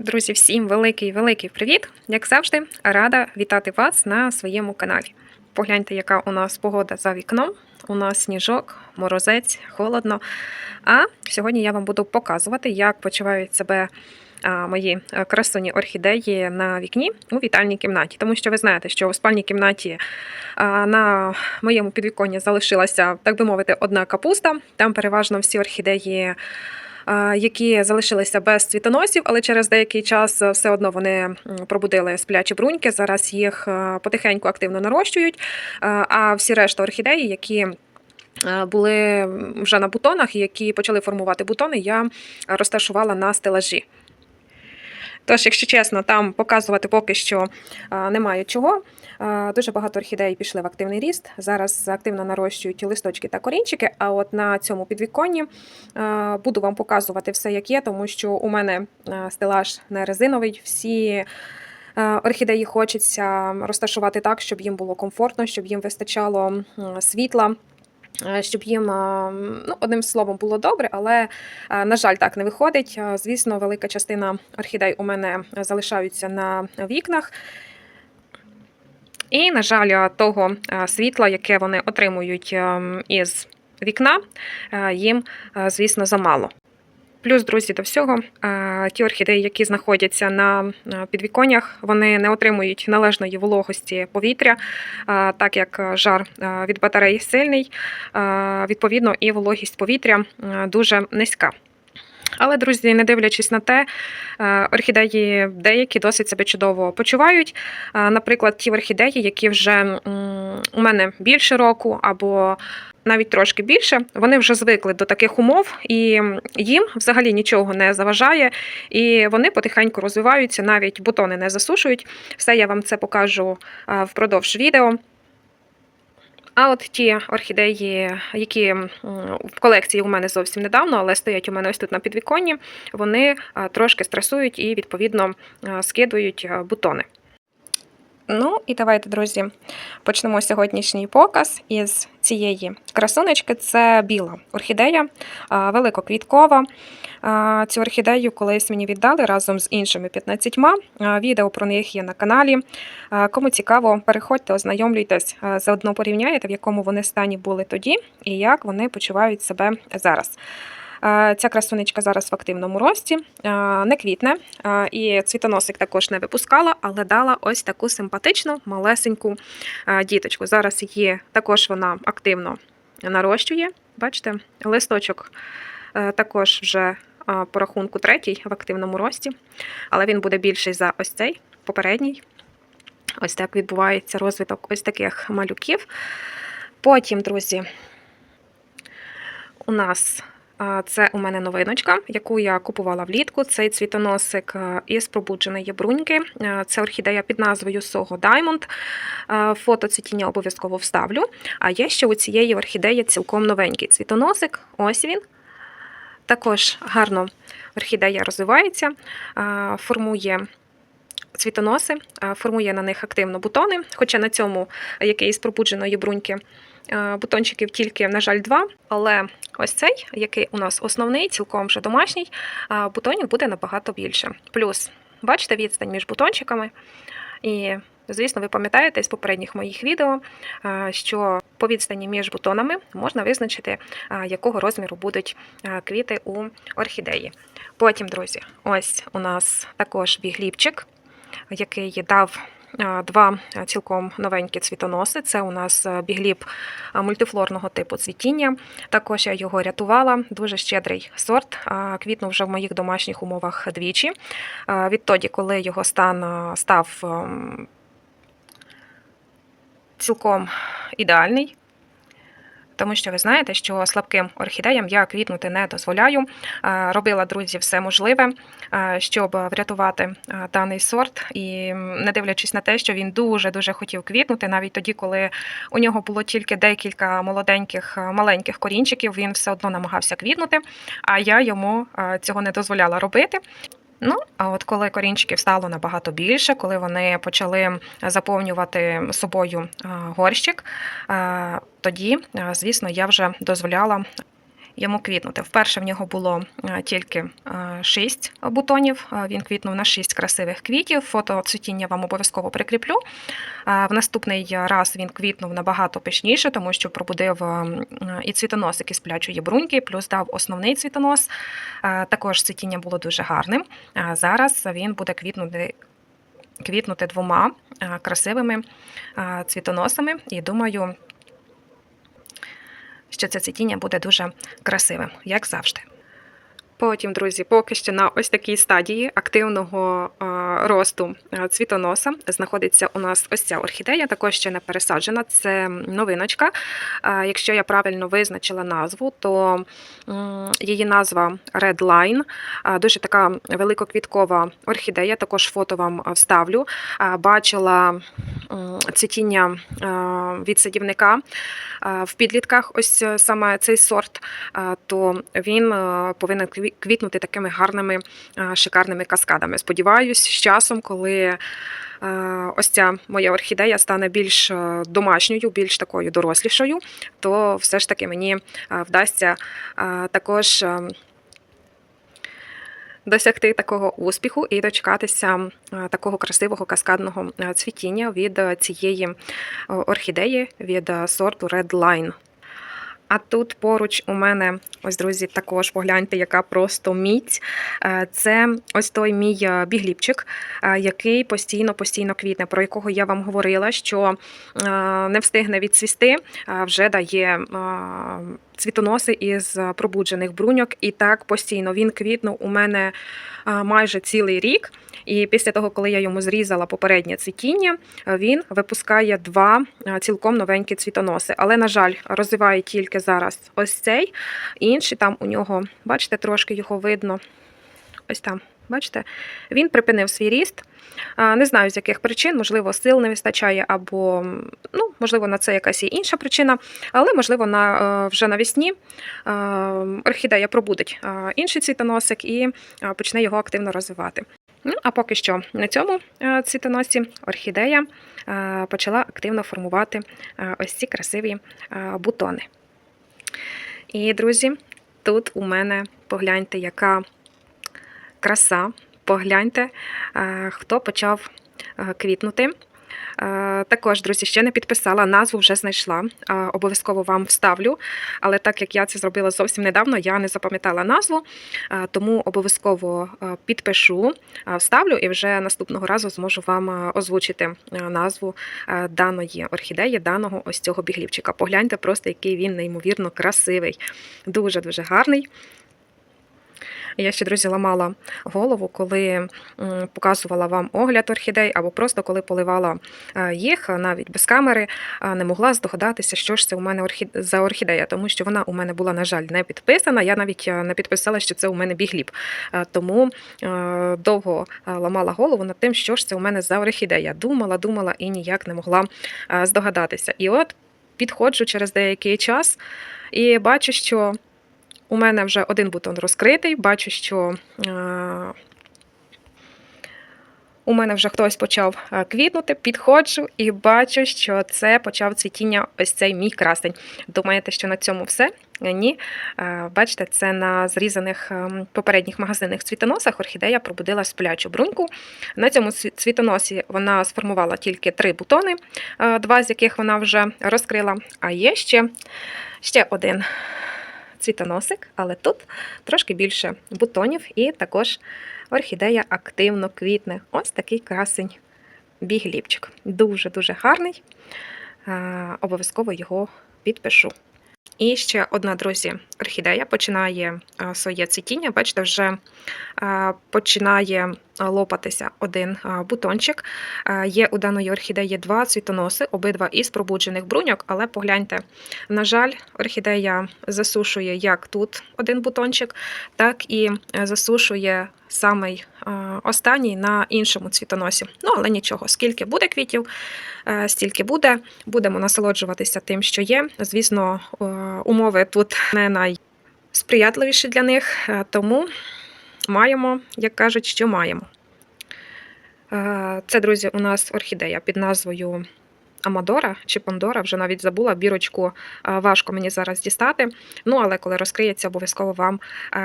Друзі, всім великий великий привіт! Як завжди, рада вітати вас на своєму каналі. Погляньте, яка у нас погода за вікном. У нас сніжок, морозець, холодно. А сьогодні я вам буду показувати, як почувають себе мої е, красуні орхідеї на вікні у вітальній кімнаті. Тому що ви знаєте, що у спальній кімнаті на моєму підвіконні залишилася, так би мовити, одна капуста. Там переважно всі орхідеї які залишилися без цвітоносів, але через деякий час е, все одно вони пробудили сплячі бруньки. Зараз їх е, потихеньку активно нарощують. Е, А всі решта орхідеї, які були вже на бутонах, які почали формувати бутони, я розташувала на стелажі. Тож, якщо чесно, там показувати поки що е, немає чого. Е, Дуже багато орхідей пішли в активний ріст. Зараз активно нарощують листочки та корінчики. А от на цьому підвіконні е, буду вам показувати все, як є, тому що у мене стелаж не резиновий. Всі орхідеї хочеться розташувати так, щоб їм було комфортно, щоб їм вистачало світла. Е, Щоб їм, е, ну, одним словом, було добре, але, е, на жаль, так не виходить. Звісно, велика частина орхідей у мене залишаються на вікнах. І, на жаль, того світла, яке вони отримують е, із вікна, їм, звісно, замало. Плюс, друзі, до всього, ті орхідеї, які знаходяться на підвіконнях, вони не отримують належної вологості повітря, так як жар від батареї сильний, відповідно, і вологість повітря дуже низька. Але, друзі, не дивлячись на те, е, орхідеї деякі досить себе чудово почувають. Е, Наприклад, ті орхідеї, які вже у мене більше року або навіть трошки більше, вони вже звикли до таких умов, і їм взагалі нічого не заважає, і вони потихеньку розвиваються, навіть бутони не засушують. Все я вам це покажу е, впродовж відео. А от ті орхідеї, які в колекції у мене зовсім недавно, але стоять у мене ось тут на підвіконні, вони трошки стресують і, відповідно, скидують бутони. Ну і давайте, друзі, почнемо сьогоднішній показ із цієї красунечки. Це біла орхідея, великоквіткова. Цю орхідею колись мені віддали разом з іншими 15. А, Відео про них є на каналі. Кому цікаво, переходьте, ознайомлюйтесь, заодно порівняєте, в якому вони стані були тоді і як вони почувають себе зараз. Ця красунечка зараз в активному рості, не квітне, і цвітоносик також не випускала, але дала ось таку симпатичну малесеньку діточку. Зараз її також вона активно нарощує. Бачите, листочок е, також вже по рахунку третій в активному рості, але він буде більший за ось цей попередній. Ось так відбувається розвиток ось таких малюків. Потім, друзі, у нас це у мене новиночка, яку я купувала влітку. Цей цвітоносик із пробудженої бруньки. Це орхідея під назвою Soho Diamond. Фото цвітіння обов'язково вставлю. А є ще у цієї орхідеї цілком новенький цвітоносик. Ось він. Також гарно орхідея розвивається, формує цвітоноси, формує на них активно бутони. Хоча на цьому, який із пробудженої бруньки, бутончиків тільки, на жаль, два. Але ось цей, який у нас основний, цілком вже домашній, а, бутонів буде набагато більше. Плюс, бачите, відстань між бутончиками. І, звісно, ви пам'ятаєте з попередніх моїх відео, що по відстані між бутонами можна визначити, якого розміру будуть квіти у орхідеї. Потім, друзі, ось у нас також бігліпчик, який дав два цілком новенькі цвітоноси. Це у нас бігліб бігліп мультифлорного типу цвітіння. Також я його рятувала. Дуже щедрий сорт. Квітнув вже в моїх домашніх умовах двічі. Відтоді, коли його стан став ем, цілком ідеальний. Тому що ви знаєте, що слабким орхідеям я квітнути не дозволяю. Робила друзі все можливе, щоб врятувати даний сорт. І не дивлячись на те, що він дуже дуже хотів квітнути, навіть тоді, коли у нього було тільки декілька молоденьких маленьких корінчиків, він все одно намагався квітнути. А я йому цього не дозволяла робити. Ну, а от коли корінчиків стало набагато більше, коли вони почали заповнювати собою е, горщик, е, тоді, е, звісно, я вже дозволяла йому квітнути. Вперше в нього було е, тільки 6 бутонів. Е, Він квітнув на 6 красивих квітів. Фото цвітіння вам обов'язково прикріплю. Е, В наступний раз він квітнув набагато пишніше, тому що пробудив і цвітоносик із сплячої бруньки, плюс дав основний цвітонос. Також цвітіння було дуже гарним. Зараз він буде квітнути. Квітнути двома красивими цвітоносами, і думаю, що це цвітіння буде дуже красивим, як завжди. Потім, друзі, поки що на ось такій стадії активного росту цвітоноса знаходиться у нас ось ця орхідея, також ще не пересаджена. Це новиночка. Якщо я правильно визначила назву, то її назва Red Line. Дуже така великоквіткова орхідея. Також фото вам вставлю. Бачила цвітіння від садівника в підлітках. Ось е, саме цей сорт, то він е, повинен квітнути такими гарними е, шикарними каскадами. Сподіваюсь, з часом, коли е, ось ця моя орхідея стане більш е, домашньою, більш такою дорослішою, то все ж таки мені вдасться також. Досягти такого успіху і дочекатися такого красивого каскадного цвітіння від цієї орхідеї від сорту Red Line. А тут поруч у мене, ось друзі, також погляньте, яка просто міць. Е, Це ось той мій е, бігліпчик, е, який постійно постійно квітне, про якого я вам говорила, що не встигне відцвісти, а вже дає цвітоноси із пробуджених бруньок. І так постійно він квітнув у мене майже цілий рік. І після того, коли я йому зрізала попереднє цвітіння, е, він випускає два е, цілком новенькі цвітоноси. Але, на жаль, розвиває тільки зараз ось цей. Інший там у нього, бачите, трошки його видно. Ось там, бачите, він припинив свій ріст. Не знаю, з яких причин, можливо, сил не вистачає, або ну, можливо, на це якась є інша причина, але можливо, на е, вже навесні е, орхідея пробудить е, інший цвітоносик і е, почне його активно розвивати. Ну, а поки що на цьому е, цвітоносі орхідея е, почала активно формувати е, ось ці красиві бутони. І, друзі, тут у мене погляньте, яка краса. Погляньте, хто почав квітнути. Е, Також, друзі, ще не підписала, назву вже знайшла. Е, Обов'язково вам вставлю. Але так як я це зробила зовсім недавно, я не запам'ятала назву, е, тому обов'язково підпишу, вставлю і вже наступного разу зможу вам озвучити назву даної орхідеї, даного ось цього біглівчика. Погляньте просто, який він неймовірно красивий, дуже дуже гарний. Я ще, друзі, ламала голову, коли показувала вам огляд орхідей, або просто коли поливала е, їх, навіть без камери, не могла здогадатися, що ж це у мене за орхідея, тому що вона у мене була, на жаль, не підписана. Я навіть е, не підписала, що це у мене бігліб. Е, Тому довго ламала голову над тим, що ж це у мене за орхідея. Думала, думала і ніяк не могла здогадатися. І от підходжу через деякий час і бачу, що у мене вже один бутон розкритий, бачу, що е, у мене вже хтось почав е, квітнути, підходжу і бачу, що це почав цвітіння ось цей мій красень. Думаєте, що на цьому все? Е, Ні. Бачите, це на зрізаних ем, попередніх магазинних цвітоносах орхідея пробудила сплячу бруньку. На цьому цвітоносі вона сформувала тільки три бутони, два з яких вона вже розкрила. А є ще, ще один цвітоносик, але тут трошки більше бутонів, і також орхідея активно квітне. Ось такий красень бігліпчик. Дуже-дуже гарний. Обов'язково його підпишу. І ще одна, друзі, орхідея починає своє цвітіння. Бачите, вже починає лопатися один бутончик. Е, Є у даної орхідеї два цвітоноси, обидва із пробуджених бруньок, але погляньте, на жаль, орхідея засушує як тут один бутончик, так і е, засушує самий е, останній на іншому цвітоносі. Ну, але нічого, скільки буде квітів, стільки буде. Будемо насолоджуватися тим, що є. Звісно, умови тут не найсприятливіші для них, тому маємо, як кажуть, що маємо. Е, Це, друзі, у нас орхідея під назвою Амадора чи Пандора, вже навіть забула бірочку, важко мені зараз дістати. Ну, але коли розкриється, обов'язково вам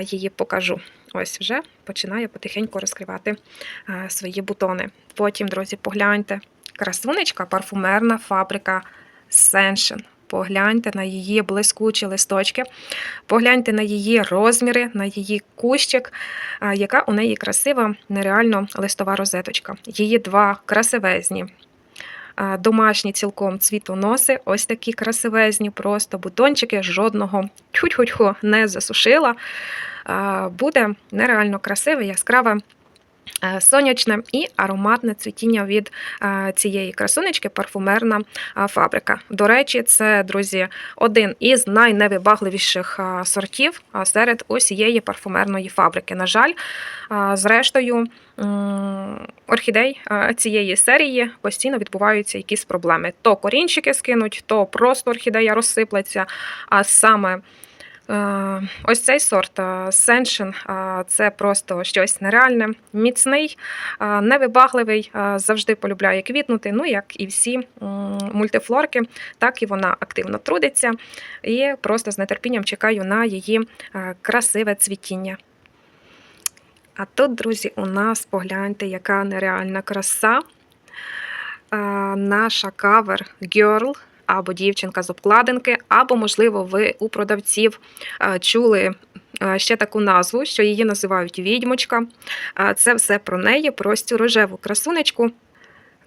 її покажу. Ось вже починає потихеньку розкривати свої бутони. Потім, друзі, погляньте. Красунечка, парфумерна фабрика Senshin. Погляньте на її блискучі листочки, погляньте на її розміри, на її кущик, яка у неї красива, нереально листова розеточка. Її два красивезні. Домашні цілком цвітоноси, ось такі красивезні, просто бутончики, жодного тьху-тьху-тьху не засушила. Буде нереально красиве, яскраве, сонячне і ароматне цвітіння від е, цієї красунечки парфумерна фабрика. До речі, це, друзі, один із найневибагливіших сортів серед усієї парфумерної фабрики. На жаль, зрештою. Орхідей цієї серії постійно відбуваються якісь проблеми. То корінчики скинуть, то просто орхідея розсиплеться. А саме Е, Ось цей сорт Сеншин це просто щось нереальне, міцний, е, невибагливий, е, завжди полюбляє квітнути. Ну, як і всі мультифлорки, так і вона активно трудиться. І просто з нетерпінням чекаю на її е, красиве цвітіння. А тут, друзі, у нас погляньте, яка нереальна краса. Е, Наша кавер Girl або дівчинка з обкладинки, або, можливо, ви у продавців е, чули е, ще таку назву, що її називають відьмочка. Е, Це все про неї, про цю рожеву красунечку.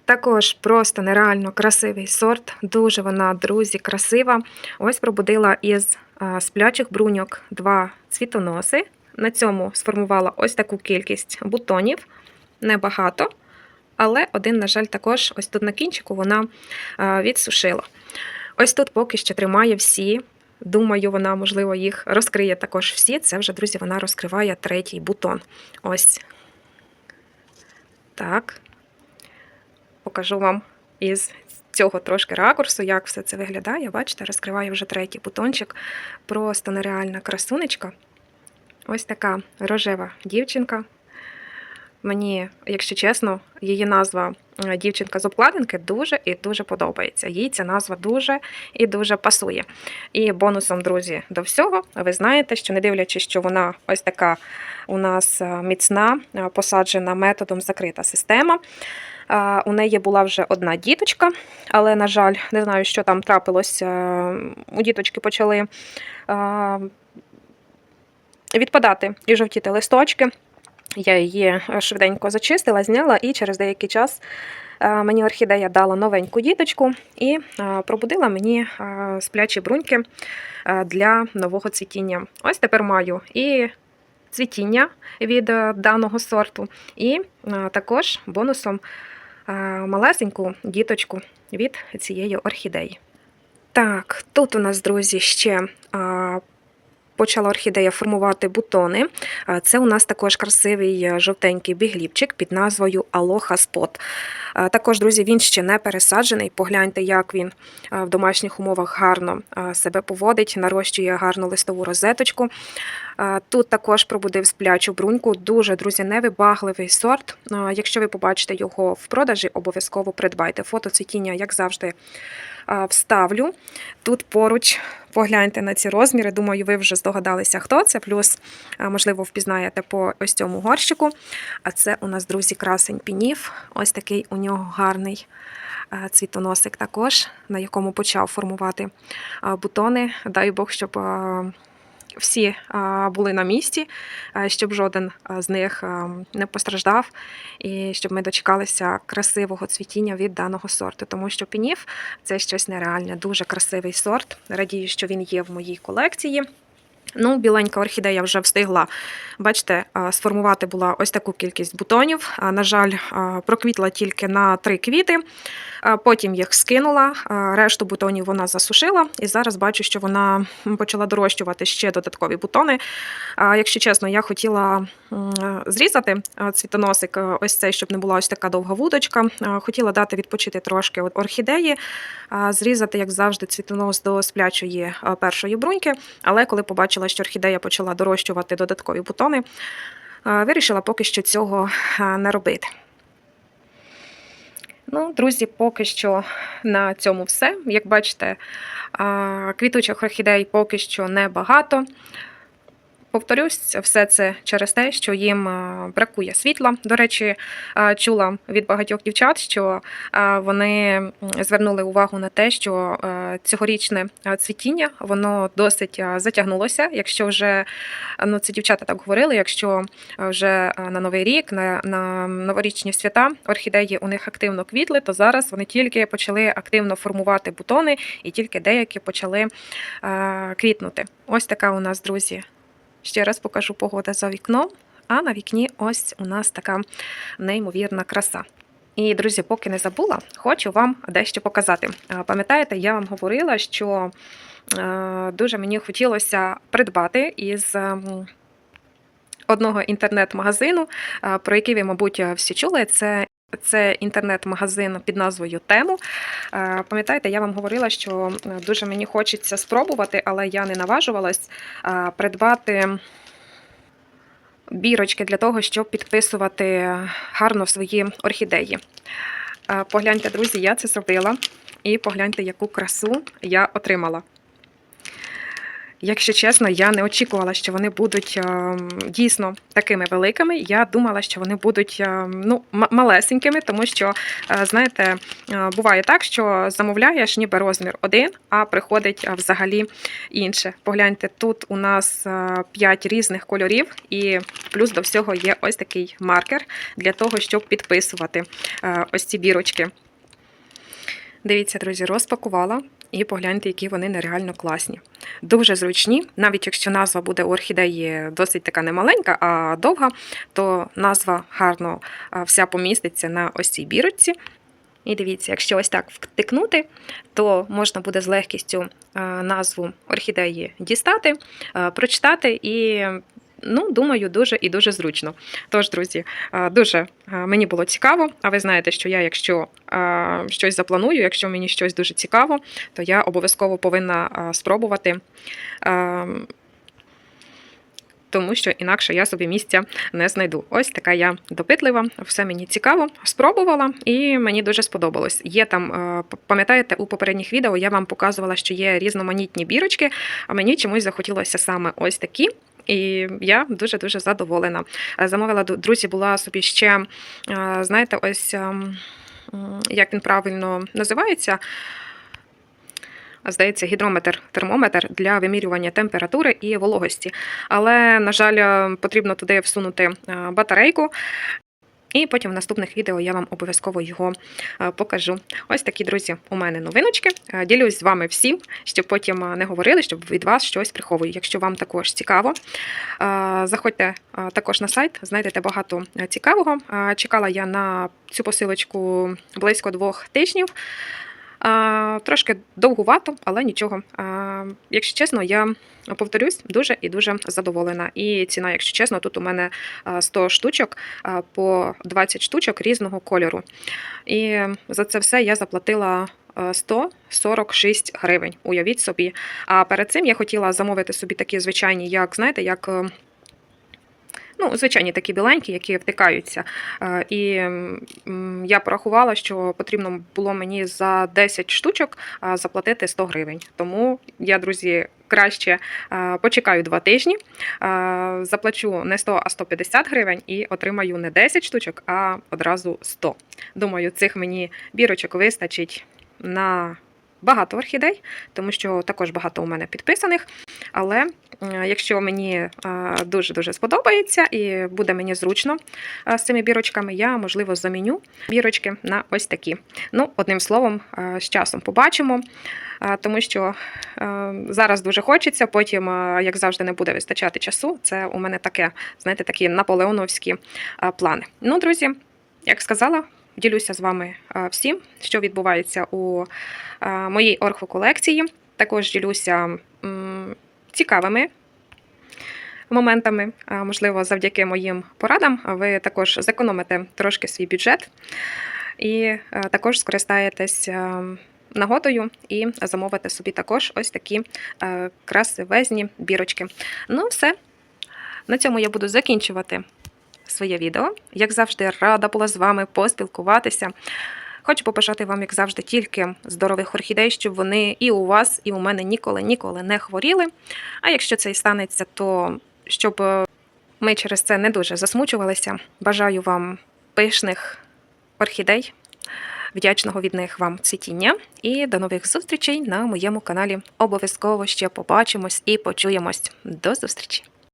Також просто нереально красивий сорт. Дуже вона, друзі, красива. Ось пробудила із сплячих бруньок два цвітоноси. На цьому сформувала ось таку кількість бутонів. Небагато. Але один, на жаль, також ось тут на кінчику вона е, відсушила. Ось тут поки що тримає всі. Думаю, вона, можливо, їх розкриє також всі. Це вже, друзі, вона розкриває третій бутон. Ось. Так. Покажу вам із цього трошки ракурсу, як все це виглядає. Бачите, розкриває вже третій бутончик. Просто нереальна красунечка. Ось така рожева дівчинка. Мені, якщо чесно, її назва е, дівчинка з обкладинки дуже і дуже подобається. Їй ця назва дуже і дуже пасує. І бонусом, друзі, до всього, ви знаєте, що не дивлячись, що вона ось така у нас е, міцна, е, посаджена методом закрита система. У неї була вже одна діточка, але, на жаль, не знаю, що там трапилось. У діточки почали відпадати і жовтіти листочки. Я її е, швиденько зачистила, зняла, і через деякий час е, мені орхідея дала новеньку діточку і е, пробудила мені сплячі бруньки для нового цвітіння. Ось тепер маю і цвітіння від даного сорту, і також бонусом малесеньку діточку від цієї орхідеї. Так, тут у нас, друзі, ще почала орхідея формувати бутони. Це у нас також красивий е, жовтенький бігліпчик під назвою Aloha Spot. А, Також, друзі, він ще не пересаджений. Погляньте, як він в домашніх умовах гарно себе поводить, нарощує гарну листову розеточку. Тут також пробудив сплячу бруньку. Дуже, друзі, невибагливий сорт. Якщо ви побачите його в продажі, обов'язково придбайте. Фото цвітіння, як завжди, вставлю. Тут поруч погляньте на ці розміри. Думаю, ви вже здогадалися, хто це. Плюс, можливо, впізнаєте по ось цьому горщику. А це у нас, друзі, красень пінів. Ось такий у нього гарний цвітоносик також, на якому почав формувати бутони. Дай Бог, щоб. Всі були на місці, щоб жоден з них не постраждав, і щоб ми дочекалися красивого цвітіння від даного сорту. Тому що пінів це щось нереальне, дуже красивий сорт. Радію, що він є в моїй колекції. Ну, біленька орхідея вже встигла, бачите, сформувати була ось таку кількість бутонів. На жаль, проквітла тільки на три квіти. Потім їх скинула, решту бутонів вона засушила, і зараз бачу, що вона почала дорощувати ще додаткові бутони. Якщо чесно, я хотіла зрізати цвітоносик, ось цей, щоб не була ось така довга вудочка. Хотіла дати відпочити трошки орхідеї, зрізати, як завжди, цвітонос до сплячої першої бруньки. Але коли побачила, що орхідея почала дорощувати додаткові бутони, вирішила поки що цього а, не робити. Ну, друзі, поки що на цьому все. Як бачите, а, квітучих орхідей поки що небагато. Повторюсь, все це через те, що їм бракує світла. До речі, чула від багатьох дівчат, що вони звернули увагу на те, що цьогорічне цвітіння воно досить затягнулося. Якщо вже ну це дівчата так говорили, якщо вже на новий рік, на, на новорічні свята орхідеї у них активно квітли, то зараз вони тільки почали активно формувати бутони і тільки деякі почали квітнути. Ось така у нас, друзі. Ще раз покажу погода за вікном, а на вікні ось у нас така неймовірна краса. І, друзі, поки не забула, хочу вам дещо показати. Пам'ятаєте, я вам говорила, що е, дуже мені хотілося придбати із ем, одного інтернет-магазину, е, про який ви, мабуть, всі чули. Це це інтернет-магазин під назвою Тему. Е, Пам'ятаєте, я вам говорила, що е, дуже мені хочеться спробувати, але я не наважувалась е, придбати бірочки для того, щоб підписувати гарно свої орхідеї. Погляньте, друзі, я це зробила. І погляньте, яку красу я отримала. Якщо чесно, я не очікувала, що вони будуть е, дійсно такими великими. Я думала, що вони будуть е, ну, малесенькими, тому що, е, знаєте, е, буває так, що замовляєш ніби розмір один, а приходить е, взагалі інше. Погляньте, тут у нас 5 різних кольорів, і плюс до всього є ось такий маркер для того, щоб підписувати ось ці бірочки. Дивіться, друзі, розпакувала. І погляньте, які вони нереально класні. Дуже зручні, навіть якщо назва буде орхідеї досить така немаленька, а довга, то назва гарно вся поміститься на ось цій бірочці. І дивіться, якщо ось так втикнути, то можна буде з легкістю назву орхідеї дістати, прочитати і. Ну, думаю, дуже і дуже зручно. Тож, друзі, дуже мені було цікаво. А ви знаєте, що я, якщо щось запланую, якщо мені щось дуже цікаво, то я обов'язково повинна спробувати. Тому що інакше я собі місця не знайду. Ось така я допитлива, все мені цікаво, спробувала і мені дуже сподобалось. Є там, е, пам'ятаєте, у попередніх відео я вам показувала, що є різноманітні бірочки, а мені чомусь захотілося саме ось такі. І я дуже дуже задоволена. Е, Замовила друзі, була собі ще, е, знаєте, ось ем, як він правильно називається. Здається, гідрометр, термометр для вимірювання температури і вологості. Але, на жаль, е, потрібно туди всунути е, батарейку. І потім в наступних відео я вам обов'язково його е, покажу. Ось такі, друзі, у мене новиночки. Е, Ділюсь з вами всім, щоб потім е, не говорили, щоб від вас щось приховую. Якщо вам також цікаво, заходьте також на сайт, знайдете багато цікавого. Чекала я на цю посилочку близько двох тижнів. Трошки довгувато, але нічого. Якщо чесно, я повторюсь, дуже і дуже задоволена. І ціна, якщо чесно, тут у мене 100 штучок по 20 штучок різного кольору. І за це все я заплатила. 146 гривень, уявіть собі. А перед цим я хотіла замовити собі такі звичайні, як знаєте, як е, ну, звичайні такі біленькі, які втикаються. Е, І я порахувала, що потрібно було мені за 10 штучок заплатити 100 гривень. Тому я, друзі, краще е, почекаю 2 тижні, е, заплачу не 100, а 150 гривень і отримаю не 10 штучок, а одразу 100. Думаю, цих мені бірочок вистачить на. Багато орхідей, тому що також багато у мене підписаних. Але е, якщо мені дуже дуже сподобається і буде мені зручно е, з цими бірочками, я можливо заміню бірочки на ось такі. Ну, одним словом, е, з часом побачимо. е, Тому що е, зараз дуже хочеться, потім, е, як завжди, не буде вистачати часу. Це у мене таке, знаєте, такі наполеоновські е, плани. Ну, друзі, як сказала, ділюся з вами е, всім, що відбувається у е, моїй орхоколекції. Також ділюся цікавими моментами. Можливо, завдяки моїм порадам ви також зекономите трошки свій бюджет і е, також скористаєтесь е, нагодою і замовите собі також ось такі е, красивезні бірочки. Ну, все. На цьому я буду закінчувати своє відео. Як завжди, рада була з вами поспілкуватися. Хочу побажати вам, як завжди, тільки здорових орхідей, щоб вони і у вас, і у мене ніколи ніколи не хворіли. А якщо це і станеться, то щоб е, ми через це не дуже засмучувалися. Бажаю вам пишних орхідей, вдячного від них вам цвітіння. І до нових зустрічей на моєму каналі. Обов'язково ще побачимось і почуємось. До зустрічі!